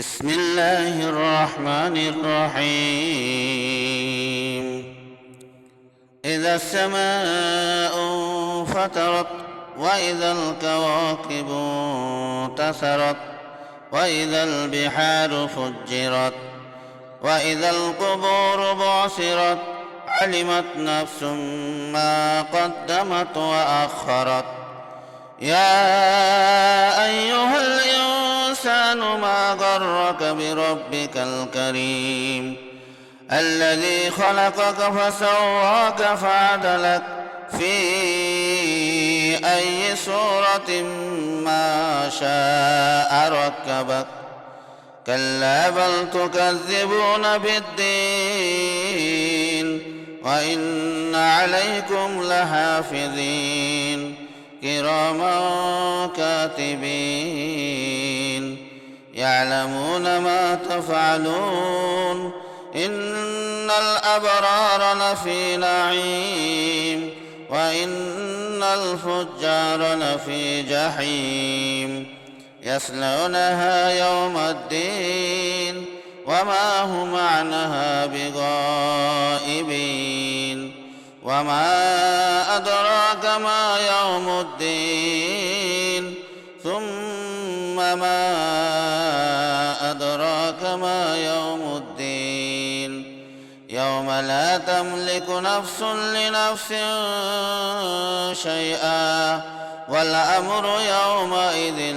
بسم الله الرحمن الرحيم. إذا السماء انفطرت وإذا الكواكب انتثرت وإذا البحار فجرت وإذا القبور بعثرت علمت نفس ما قدمت وأخرت. يا الإنسان ما غرك بربك الكريم. الذي خلقك فسواك فعدلك في أي صورة ما شاء ركبك. كلا بل تكذبون بالدين وإن عليكم لحافظين. كراما كاتبين. يعلمون ما تفعلون إن الأبرار لفي نعيم وإن الفجار لفي جحيم يصلونها يوم الدين وما هم عنها بغائبين وما أدراك ما يوم الدين ثم ما يوم لا تملك نفس لنفس شيئا والأمر يومئذ